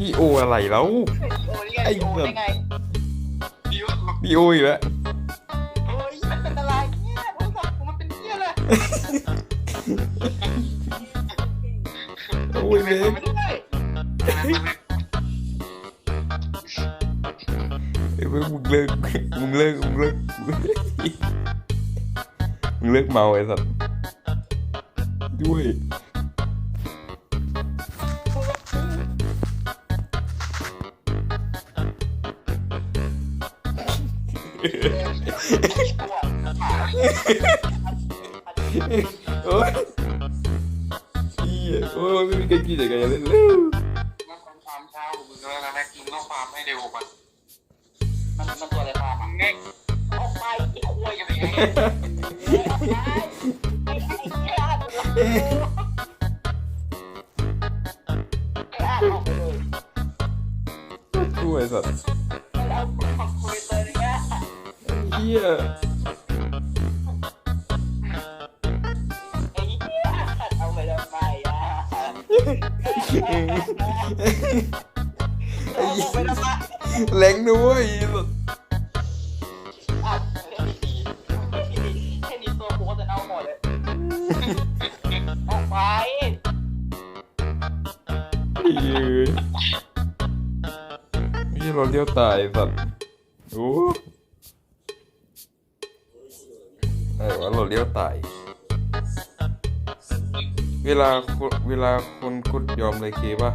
นี่โออะไรแล้ว โอ้ยไอ้ไอ้โอ้แบบได้ไงดิวนี่โออีกแล้วโอ้ยมันเป็นอะไรเนี่ยโทรศัพท์กูมันเป็นเหี้ยเลยโอ้ยเมกไม่ได้เอ้ยมึงเลิกมึงเลิกมึงเลิกมึงเลิกเมาไอ้สัตว์ด้วย โอ้ยเหี้ยโอ้ยไม่มีใครกินแต่กันเลยเร็วมาความความเช้าของมึงแล้วนะแม็กมึงต้องฟาร์มให้เร็วกว่ามันมันตัวอะไรปลามึมันงแง่ออกไปไอ้ขโมยกันไปไงไอ้ไอ้เหี้ยไอ้อาออกไปเลยช่วยสัตว์ เฮียเราเลี้ยวตายสัตว์โอ้ไอ้วะเราเลี้ยวตาย เวลาเวลาคนกดยอมเลยเคป่ะ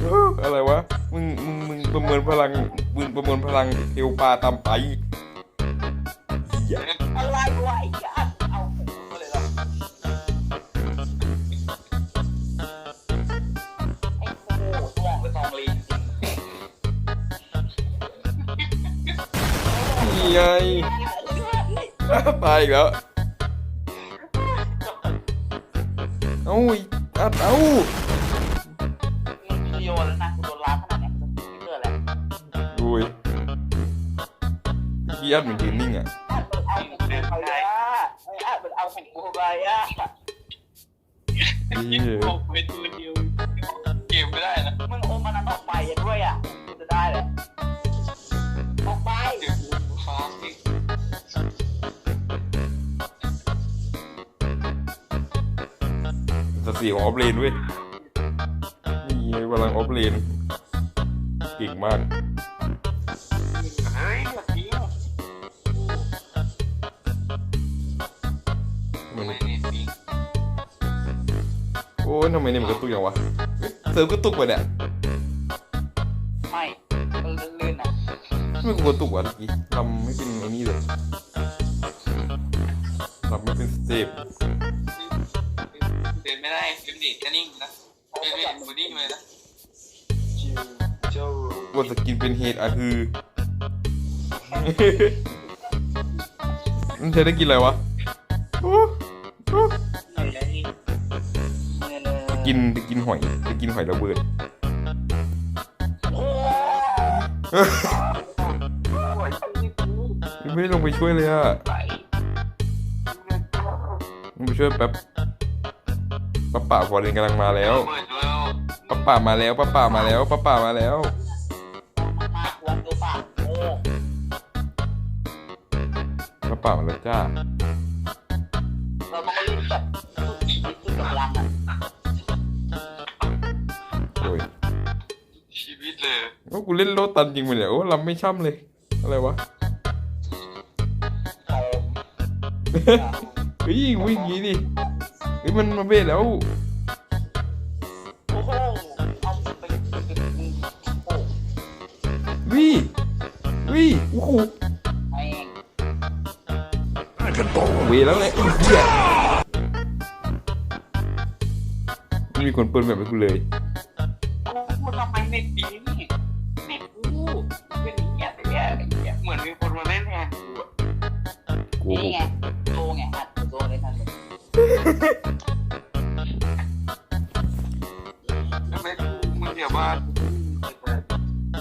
เอ้ออะไรวะ มึงมึงมึงประเมินพลัง มึงประเมินพลังเทวปลาตามไป ตายอีกแล้ว เอ้าอีอัดเอ้ามึงวิดีโอแล้วนะกูโดนล้างขนาดเนี้ยมึงเกิดอะไรดูยพี่อัดมันยืนนิ่งอะอะมันเอาของกูไปอะไอ้อะมันเอาของกูไปอะนี่ออกไปตัวเดียวเกมไม่ได้นะมึงโอมมันนั้นออกไปอะด้วยอะกูจะได้เลยอ สติของออฟเลนเว้ยนี่พลังออฟเลนเก่งมากเฮ้ยแบบนี้มันไม่เน็ตปิงโอ้ยทำไมเนี่ยมันกระตุกอย่างวะเฮ้ยเสริมกระตุกไปเนี่ยไม่มันลื่นๆนะไม่กูกระตุกวะเมื่อกี้ทำไม่เป็นไอ้นี่เลยทำไม่เป็นสเต็ปเดินไม่ได้เดินเด็กแค่นิ่งนะเดินเด็กกูนิ่งเลยนะจิวโจ้กดสกินเป็นเฮดอะคือมันจะได้กินอะไรวะกินจะกินหอยจะกินหอยระเบิดไม่ได้ลงไปช่วยเลยอะลงไปช่วยแป๊บ ป้าป่าฟอร์เรนกำลังมาแล้วเปิดแล้วป้าป่ามาแล้วป้าป่ามาแล้วป้าป่ามาแล้วมากวนตัวปากโอ้ป้าป่ามาแล้วจ้าเราต้องรีบแบบสุดชีวิตสุดกำลังอะโอ้ยชีวิตเลยโอ้กูเล่นโลตันจริงไปเนี่ยโอ้ลำไม่ช่ำเลย อะไรวะโอมเฮ้ยวิ่งอย่างงี้ดิเฮ้ยมันมาเบสแล้วโอ้โหเอาไปโอ้วิ่งวิ่งโอ้โหแม่งเวแล้วเลยไอ้เหี้ยไม่มีคนเปิดแบบให้กูเลยกูทำไมเน็ตปิงเน็ตกูเป็นเงี้ยแต่แย่เหมือนมีคนมาเล่นแทนกูอะโกหนี่กไงโตไงอัดโตเลยทันเลย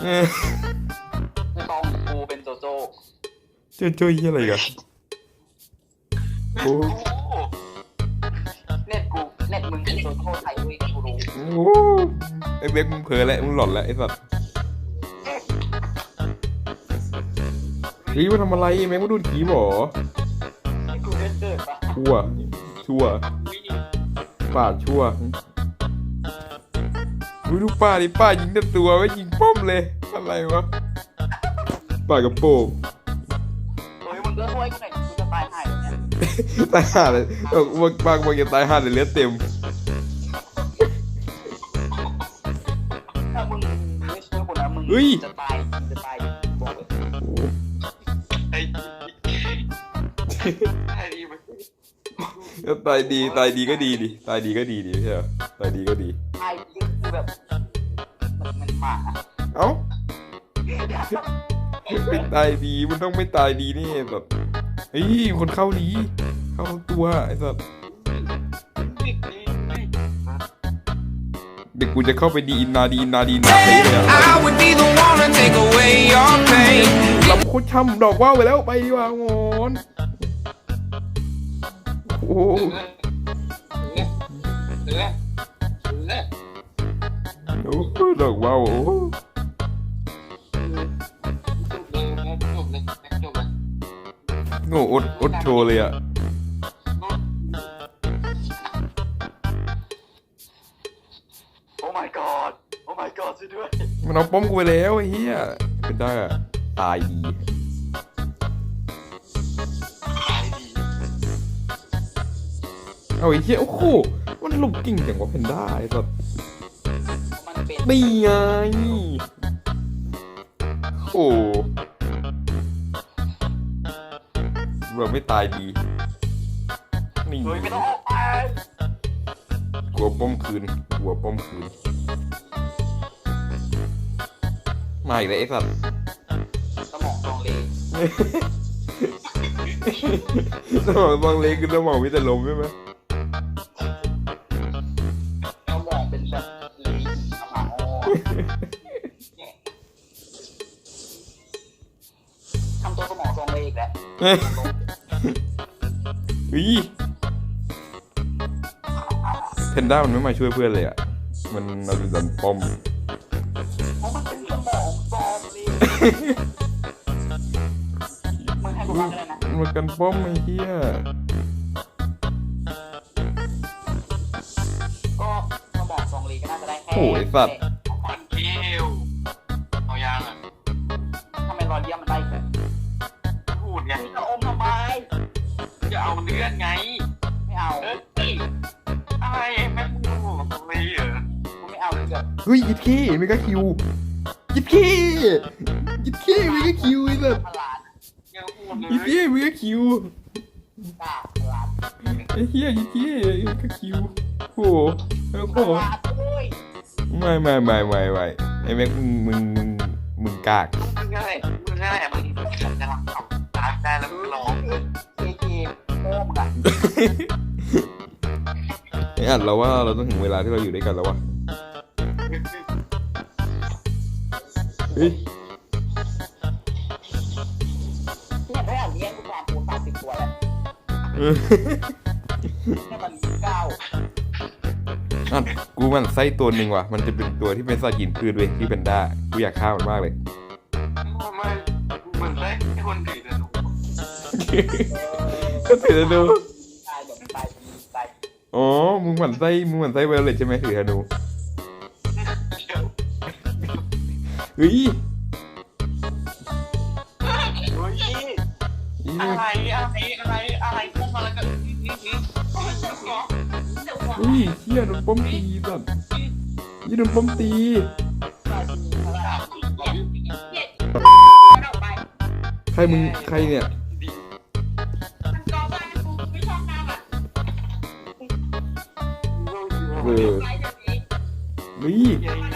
เออไม่ต้องกูเป็นโจโจ้เจ้าเจ้าเหี้ยอะไรกัน โอ้ เน็ตกูเน็ตมึงเป็นโจโจ้ไทยเว้ยกูรู้โอ้เออ้เบกมึงเผลอแล้วมึงหลอนแล้วไอ้สัตว์เฮ้ยมาทำอะไรแม็กมาดูดผีหรอให้กูเล่นเกิดปะชั่วชั่วป้าชั่ว ดูดูป้าดิป้ายิงแต่ตัวไม่ยิงป้อมเลย อะไรวะป้ากระโปรงเฮ้ยมึงก็ช่วยกูหน่อยกูจะตายหายแล้วเนี่ยตายห่าเลยบอกว่าบางบางจะตายห่าเลยเลือดเต็ม ถ้ามึงไม่ช่วยกูนะมึงเฮ้ย จะตายมึงจะตายบอกเลยโอ้ไอ้ไอ้ดีมัน แล้วตายดีตายดีก็ดีดิตายดีก็ดีดิใช่เหรอตายดีก็ดีตายนี่คือ แบบมันมันหมาเอ้าไม่ตายดีมันต้องไม่ตายดีนี่แบบเฮ้ยคนเข้าดี เข้าทั้งตัวไอ้สัสนี่นี่นี่เด็กกูจะเข้าไปดีอินนาดีอินนาดีอินนาเซ่เลยอะ I would be the one to take away your pain. ลำโคตรช่ำดอกว่าวไปแล้วไปดีกว่าโงอนโอ้โหเอ ดอกว่าวโอ้โหจบเลยจบเลยจบเลยโง่อดอดโชว์เลยอะโอ้ my god โอ้ my god ช่วยด้วยมันเอาป้อมกูไปแล้วไอ้เหี้ยเป็นได้อะตายดีขายดีเอาไอ้เหี้ยโอ้โหมันหลบกิ่งจังวะเพนด้าไอ้สัสมั นเป็นนี่ไง โอ้เราไม่ตายดี นี่เฮ้ยไม่ต้องออกไปกลัวป้อมคืนกลัวป้อมคืน มาอีกแล้วไอ้สัตว์สมองตองเลสมองบางเล็กคือสมองมีแต่ลมใช่ไหม อีกแล้วเฮ้ยอุ๊ยเพนด้ามันไม่มาช่วยเพื่อนเลยอะ มันเราจะดันป้อมเพราะมันเป็นสมองตองเลมึงให้กูฟังกันเลยนะมันกันป้อมไอ้เหี้ยก็สมองตองเลก็น่าจะได้แค่โอ้ยสัตว์ เอาเลยเกิดเฮ้ยยิดขี้ไม่ก็คิวยิดขี้ยิดขี้ไม่ก็คิวไอ้สัสพลานยังพูดเลยิดยขี้ไม่ก็คิวกล้าพลานไอ้เหี้ยยิดขี้ไม่ก็คิวโอ้โหแล้วพก็ลานด้วยไม่ไม่ไม่ไม่ไม่ไอ้แม็กมึงมึงมึงมึงกากมึงง่ายมึงง่ายมึงจะรักเขารักได้แล้วมึงร้องเกเกโม่มึงอะไอ้อัดเราว่าเราต้องถึงเวลาที่เราอยู่ด้วยกันแล้ววะ เฮ้ยเนี่ยได้อ่านเลี้ยงกูความปูสามสิบตัวแล้วเออเนี่ยมันเก้าอัดกูมันไส้ตัวหนึ่งว่ะ มันจะเป็นตัวที่เป็นสัตว์กินพืชเว้ยที่เป็นด้ากูอยากฆ่ามันมากเลยไม่เหมือนได้คนถือแต่หนูก็ถือธนูตายแบบตายเป็นตายอ๋อ มึงหมั่นไส้มึงหมั่นไส้เวลเลตใช่ไหมถือธนู เฮ้ยเฮ้ยอะไรอะไรอะไรอะไรพวกอะไรกันนี่นี่นี่เฮ้ยเชี่ยโดนป้อมตีสัตว์ยี่โดนป้อมตีใครมึงใครเนี่ยเออเฮ้ย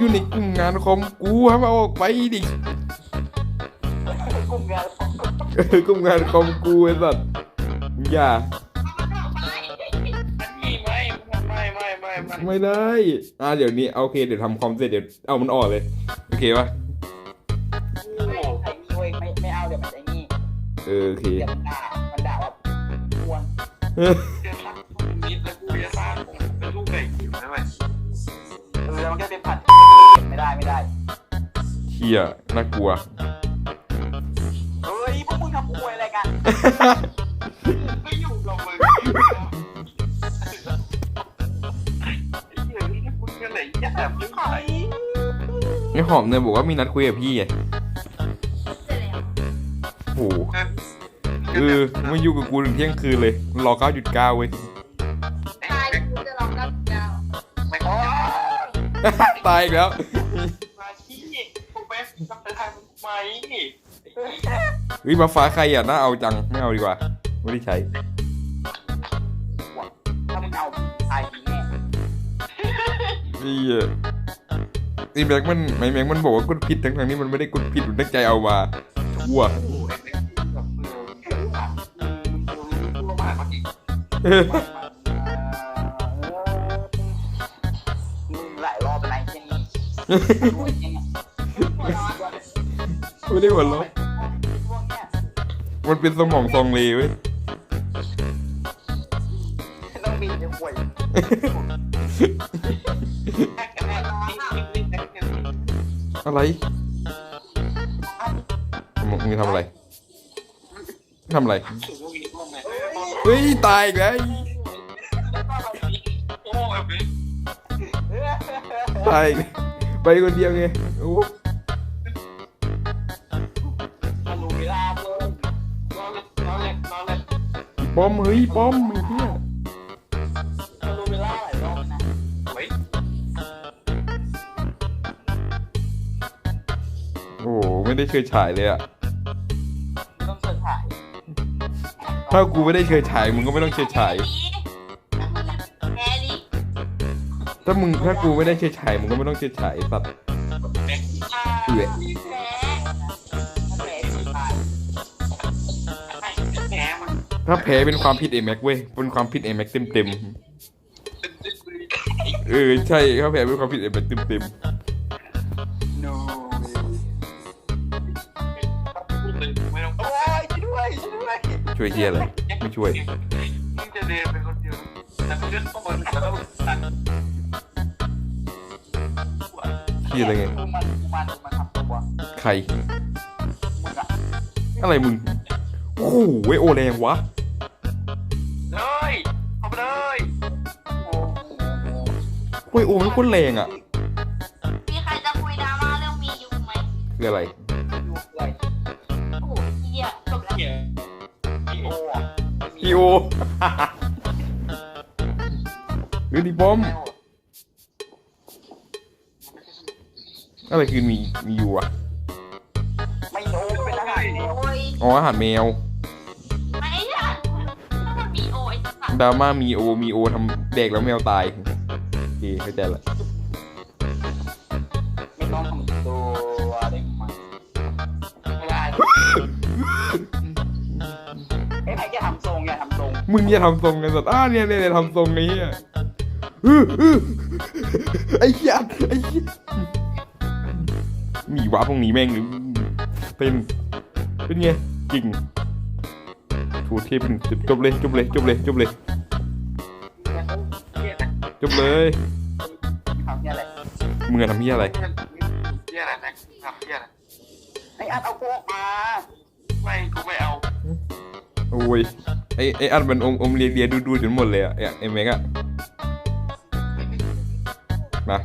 อยู่ในกลุ่มงานคอมกูห้ามเอาออกไปดิกลุ่มงานเออกลุ่มงานคอมกูไอ้สัตว์มึงอย่าไม่ไม่ไม่ไม่ไม่ไม่ไม่ได้ อ่าเดี๋ยวนี้โอเค เดี๋ยวทำคอมเสร็จเดี๋ยวเอามันออกเลย โอเคปะไอ้นี่เว้ยไม่ไม่เอาเดี๋ยวมันไอ้นี่เออโอเค เดี๋ยวมันด่ามันด่าว่าอ้วน เไม่ได้ไม่ได้เชี่ยน่ากลัว เฮ้ยพวกมึงทำควยอะไรกัน ไม่อยู่กับมึงไอ้เหี้ยนี่มึงกันไหนแย่มึงไหนไอ้หอมเนี่ยบอกว่ามีนัดคุยกับพี่ไงโอ้โหเออไม่อยู่กับกูถึงเที่ยงคืนเลยรอ9.9เว้ยตายกูจะลองกับเจ้าไม่ขอตายอีกแล้ว เฮ้ยมาฟ้าใครอะน่าเอาจังไม่เอาดีกว่า ไม่ได้ใช้ ถ้ามึงเอาทายดีแน่ไอ้เหี้ยไอ้แม็กมันไอ้แม็กมันบอกว่ากดผิดทั้งทางๆที่มันไม่ได้กดผิดมันตั้งใจเอามาทั่วโอ้ยไอ้เนี่ยกับมือคือว่ามึงรู้ว่ามาอีกเออมึงหลายรอบไปไหนแค่นี้รวยจริงอะหัวร้อนไม่ได้หัวเราะพวกเนี้ย มันเป็นสมองซองเลเว้ยต้องมีในควยแค่แค่นี้นี่นี่นี่นี่อะไรมึงมึงทำอะไรทำอะไรสูงวีร่วมไงเฮ้ยตายอีกแล้วโอ้ยพี่ตายอีกแล้วไปคนเดียวไง อมเฮ้ยป้อมไอ้เหี้ยมาลุยลาหลายรอบนะเฮ้ยโอ้โหไม่ได้เชยฉายเลยอะต้องเสิร์ชถ่ายถ้ากูไม่ได้เชยฉายมึงก็ไม่ต้องเชยฉายแพ้ดิถ้ามึงถ้ากูไม่ได้เชยฉายมึงก็ไม่ต้องเชยฉายไอ้สัตว์แม่งเอื่อยแพ้ถ้า ถ้าแพ้เป็นความผิดเอแม็กเว้ย เป็นความผิดเอแม็กเต็มเต็มเป็นดึกเลยๆเออใช่ถ้าแพ้เป็นความผิดเอแม็กเต็มเต็มโน้ไม่ต้องโอ้ยช่วยด้วยช่วยด้วยๆช่วยเฮียอะไรไม่ช่วยมึงจะเดินไปคนเดียวแต่มึงก็ต้องแล้วตัดเฮียอะไรไงคือมันมันมันทำตัวใครมึงอะอะไรมึง โอ้โหเว้ยโอแรงวะเลยเข้าไปเลยโอ้โหเว้ยโอมันโคตรแรงอะมีใครจะคุยดราม่าเรื่องมีอยู่ไหมคืออะไรดูเลยโอ้โหเหี้ยจบแล้วเหี้ยโอ้อะพี่โอหรือดีป้อมอะไรคือมีมีอยู่อะไม่โอ้เป็นอาหารเดียวโอ้ยอ๋ออาหารแมว ดราม่ามีโอมีโอทำเด็กแล้วแมวตายโอเคเข้าใจละไม่ต้องทำตัวได้ไหมไม่ได้ไอ้ไหนอย่าทำทรงอย่าทำทรงมึงอย่าทำทรงกันสัตว์อ้าเนี่ยเนี่ยเนี่ยทำทรงไอ้เหี้ยอื้ออื้อไอ้เหี้ยไอ้เหี้ยมีวาร์ปตรงนี้แม่งเป็นเป็นไงจริง ถูเทพจบเลยจบเลยจบเลยจบเลยเหี้ยนะจบเลยทำเนี่ยอะไรมึงอะทำเหี้ยอะไรเหี้ยอะไรนะทำเหี้ยอะไรไอ้อัดเอาโคกมาไม่กูไม่เอาโอ้ยไอ้ไอ้อันมันอมอมเลียเลียดูดูจนหมดเลยอะไอ้ไอ้แม็กอะมา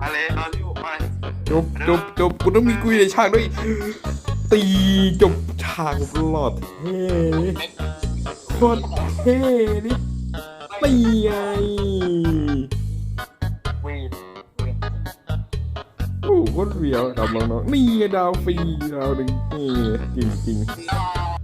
มาเลยนอนอยู่มาจบจบจบกูต้องมีกุยในฉากด้วยตีจบ ฉากตลอดเท่โคตรเท่นี่ตีไงโอ้โหโคตรเวียวดาวน้องๆนี่ดาวฟรีดาวหนึ่งนี่จริงจริง